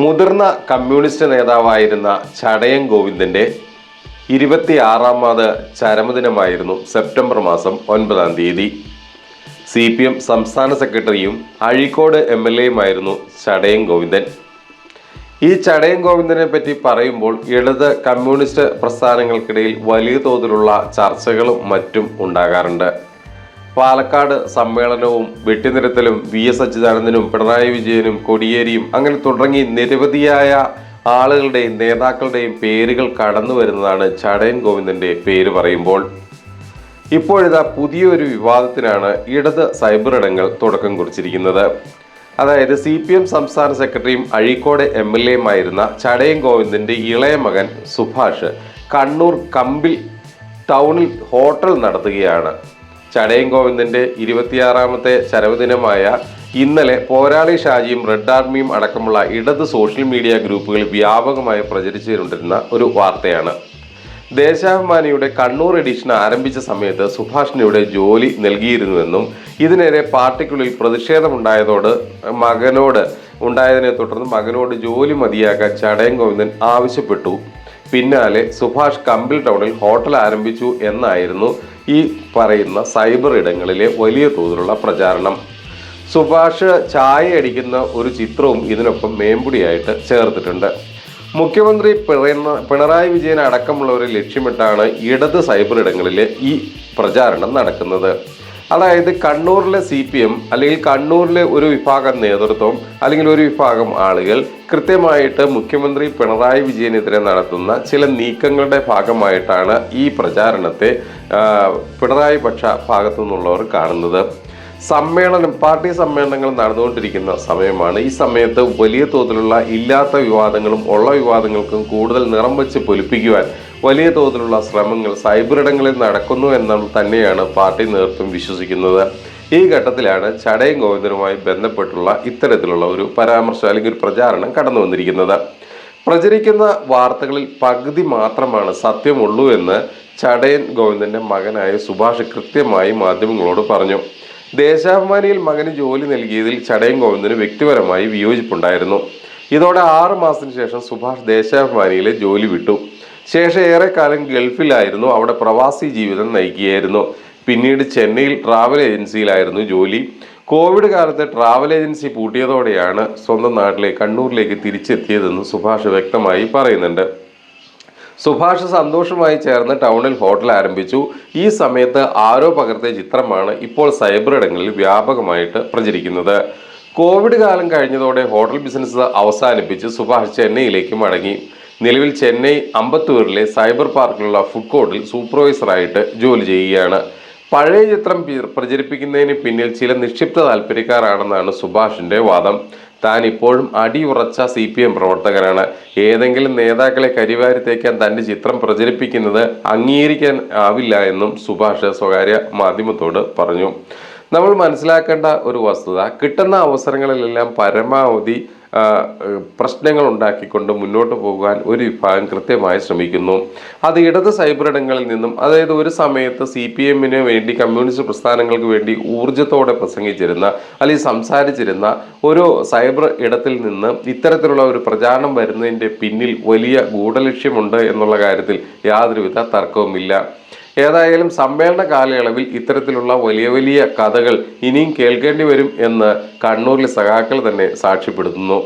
മുതിർന്ന കമ്മ്യൂണിസ്റ്റ് നേതാവായിരുന്ന ചടയൻ ഗോവിന്ദന്റെ ഇരുപത്തിയാറാമത് ചരമദിനമായിരുന്നു സെപ്റ്റംബർ മാസം ഒൻപതാം തീയതി. സി പി എം സംസ്ഥാന സെക്രട്ടറിയും അഴീക്കോട് എം എൽ എയുമായിരുന്നു ചടയൻ ഗോവിന്ദൻ. ഈ ചടയൻ ഗോവിന്ദനെ പറ്റി പറയുമ്പോൾ ഇടത് കമ്മ്യൂണിസ്റ്റ് പ്രസ്ഥാനങ്ങൾക്കിടയിൽ വലിയ തോതിലുള്ള ചർച്ചകളും മറ്റും ഉണ്ടാകാറുണ്ട്. പാലക്കാട് സമ്മേളനവും വെട്ടിനിരത്തലും വി എസ് അച്യുതാനന്ദനും പിണറായി വിജയനും കൊടിയേരിയും അങ്ങനെ തുടങ്ങി നിരവധിയായ ആളുകളുടെയും നേതാക്കളുടെയും പേരുകൾ കടന്നു വരുന്നതാണ് ചടയൻ ഗോവിന്ദന്റെ പേര് പറയുമ്പോൾ. ഇപ്പോഴിതാ പുതിയൊരു വിവാദത്തിനാണ് ഇടത് സൈബർ ഇടങ്ങൾ തുടക്കം കുറിച്ചിരിക്കുന്നത്. അതായത് സി പി എം സംസ്ഥാന സെക്രട്ടറിയും അഴീക്കോട് എം എൽ എയുമായിരുന്ന ചടയൻ ഗോവിന്ദന്റെ ഇളയ മകൻ സുഭാഷ് കണ്ണൂർ കമ്പിൽ ടൗണിൽ ഹോട്ടൽ നടത്തുകയാണ്. ചടയൻ ഗോവിന്ദന്റെ ഇരുപത്തിയാറാമത്തെ ചരവദിനമായ ഇന്നലെ പോരാളി ഷാജിയും റെഡ് ആർമിയും അടക്കമുള്ള ഇടത് സോഷ്യൽ മീഡിയ ഗ്രൂപ്പുകളിൽ വ്യാപകമായി പ്രചരിച്ചുകൊണ്ടിരുന്ന ഒരു വാർത്തയാണ്. ദേശാഭിമാനിയുടെ കണ്ണൂർ എഡിഷൻ ആരംഭിച്ച സമയത്ത് സുഭാഷിനിയുടെ ജോലി നൽകിയിരുന്നുവെന്നും ഇതിനെതിരെ പാർട്ടിക്കുള്ളിൽ പ്രതിഷേധമുണ്ടായതോട് മകനോട് ഉണ്ടായതിനെ തുടർന്ന് മകനോട് ജോലി മതിയാക്കാൻ ചടയൻ ഗോവിന്ദൻ ആവശ്യപ്പെട്ടു. പിന്നാലെ സുഭാഷ് കമ്പിൽ ടൗണിൽ ഹോട്ടൽ ആരംഭിച്ചു എന്നായിരുന്നു ഈ പറയുന്ന സൈബർ ഇടങ്ങളിലെ വലിയ തോതിലുള്ള പ്രചാരണം. സുഭാഷ് ചായയടിക്കുന്ന ഒരു ചിത്രവും ഇതിനൊപ്പം മേമ്പുടിയായിട്ട് ചേർത്തിട്ടുണ്ട്. മുഖ്യമന്ത്രി പിണ- പിണറായി വിജയൻ അടക്കമുള്ളവരെ ലക്ഷ്യമിട്ടാണ് ഇടത് സൈബർ ഇടങ്ങളിലെ ഈ പ്രചാരണം നടക്കുന്നത്. അതായത് കണ്ണൂരിലെ സി പി എം അല്ലെങ്കിൽ കണ്ണൂരിലെ ഒരു വിഭാഗം നേതൃത്വം അല്ലെങ്കിൽ ഒരു വിഭാഗം ആളുകൾ കൃത്യമായിട്ട് മുഖ്യമന്ത്രി പിണറായി വിജയനെതിരെ നടത്തുന്ന ചില നീക്കങ്ങളുടെ ഭാഗമായിട്ടാണ് ഈ പ്രചാരണത്തെ പിണറായി പക്ഷ ഭാഗത്തു നിന്നുള്ളവർ കാണുന്നത്. സമ്മേളനം പാർട്ടി സമ്മേളനങ്ങൾ നടന്നുകൊണ്ടിരിക്കുന്ന സമയമാണ്. ഈ സമയത്ത് വലിയ തോതിലുള്ള ഇല്ലാത്ത വിവാദങ്ങളും ഉള്ള വിവാദങ്ങൾക്കും കൂടുതൽ നിറം വെച്ച് പൊലിപ്പിക്കുവാൻ വലിയ തോതിലുള്ള ശ്രമങ്ങൾ സൈബറിടങ്ങളിൽ നടക്കുന്നു എന്ന് തന്നെയാണ് പാർട്ടി നേതൃത്വം വിശ്വസിക്കുന്നത്. ഈ ഘട്ടത്തിലാണ് ചടയം ഗോവിന്ദനുമായി ബന്ധപ്പെട്ടുള്ള ഇത്തരത്തിലുള്ള ഒരു പരാമർശം അല്ലെങ്കിൽ ഒരു പ്രചാരണം കടന്നു വന്നിരിക്കുന്നത്. പ്രചരിക്കുന്ന വാർത്തകളിൽ പകുതി മാത്രമാണ് സത്യമുള്ളൂ എന്ന് ചടയൻ ഗോവിന്ദന്റെ മകനായ സുഭാഷ് കൃത്യമായി മാധ്യമങ്ങളോട് പറഞ്ഞു. ദേശാഭിമാനിയിൽ മകന് ജോലി നൽകിയതിൽ ചടയം ഗോവിന്ദന് വ്യക്തിപരമായി വിയോജിപ്പുണ്ടായിരുന്നു. ഇതോടെ ആറു മാസത്തിന് ശേഷം സുഭാഷ് ദേശാഭിമാനിയിലെ ജോലി വിട്ടു. ശേഷം ഏറെക്കാലം ഗൾഫിലായിരുന്നു അവിടെ പ്രവാസി ജീവിതം നയിക്കുകയായിരുന്നു. പിന്നീട് ചെന്നൈയിൽ ട്രാവൽ ഏജൻസിയിലായിരുന്നു ജോലി. കോവിഡ് കാലത്ത് ട്രാവൽ ഏജൻസി പൂട്ടിയതോടെയാണ് സ്വന്തം നാട്ടിലെ കണ്ണൂരിലേക്ക് തിരിച്ചെത്തിയതെന്ന് സുഭാഷ് വ്യക്തമായി പറയുന്നുണ്ട്. സുഭാഷ് സന്തോഷമായി ചേർന്ന് ടൗണിൽ ഹോട്ടൽ ആരംഭിച്ചു. ഈ സമയത്ത് ആരോ പകർത്തിയ ചിത്രമാണ് ഇപ്പോൾ സൈബർ ഇടങ്ങളിൽ വ്യാപകമായിട്ട് പ്രചരിക്കുന്നത്. കോവിഡ് കാലം കഴിഞ്ഞതോടെ ഹോട്ടൽ ബിസിനസ് അവസാനിപ്പിച്ച് സുഭാഷ് ചെന്നൈയിലേക്ക് മടങ്ങി. നിലവിൽ ചെന്നൈ അമ്പത്തൂരിലെ സൈബർ പാർക്കിലുള്ള ഫുഡ് കോർട്ടിൽ സൂപ്പർവൈസറായിട്ട് ജോലി ചെയ്യുകയാണ്. പഴയ ചിത്രം പ്രചരിപ്പിക്കുന്നതിന് പിന്നിൽ ചില നിക്ഷിപ്ത താല്പര്യക്കാരാണെന്നാണ് സുഭാഷിന്റെ വാദം. താൻ ഇപ്പോഴും അടിയുറച്ച സി പി എം പ്രവർത്തകനാണ്. ഏതെങ്കിലും നേതാക്കളെ കരിവാരി തേക്കാൻ തന്റെ ചിത്രം പ്രചരിപ്പിക്കുന്നത് അംഗീകരിക്കാൻ ആവില്ല എന്നും സുഭാഷ് സ്വകാര്യ മാധ്യമത്തോട് പറഞ്ഞു. നമ്മൾ മനസ്സിലാക്കേണ്ട ഒരു വസ്തുത കിട്ടുന്ന അവസരങ്ങളിലെല്ലാം പരമാവധി പ്രശ്നങ്ങൾ ഉണ്ടാക്കിക്കൊണ്ട് മുന്നോട്ട് പോകാൻ ഒരു വിഭാഗം കൃത്യമായി ശ്രമിക്കുന്നു. അത് ഇടത് സൈബർ ഇടങ്ങളിൽ നിന്നും അതായത് ഒരു സമയത്ത് സി പി എമ്മിന് വേണ്ടി കമ്മ്യൂണിസ്റ്റ് പ്രസ്ഥാനങ്ങൾക്ക് വേണ്ടി ഊർജത്തോടെ പ്രസംഗിച്ചിരുന്ന അല്ലെങ്കിൽ സംസാരിച്ചിരുന്ന ഒരു സൈബർ ഇടത്തിൽ നിന്ന് ഇത്തരത്തിലുള്ള ഒരു പ്രചാരണം വരുന്നതിന്റെ പിന്നിൽ വലിയ ഗൂഢലക്ഷ്യമുണ്ട് എന്നുള്ള കാര്യത്തിൽ യാതൊരുവിധ തർക്കവുമില്ല. ഏതായാലും സമ്മേളന കാലയളവിൽ ഇത്തരത്തിലുള്ള വലിയ വലിയ കഥകൾ ഇനിയും കേൾക്കേണ്ടി വരും എന്ന് കണ്ണൂരിലെ സഖാക്കൾ തന്നെ സാക്ഷ്യപ്പെടുത്തുന്നു.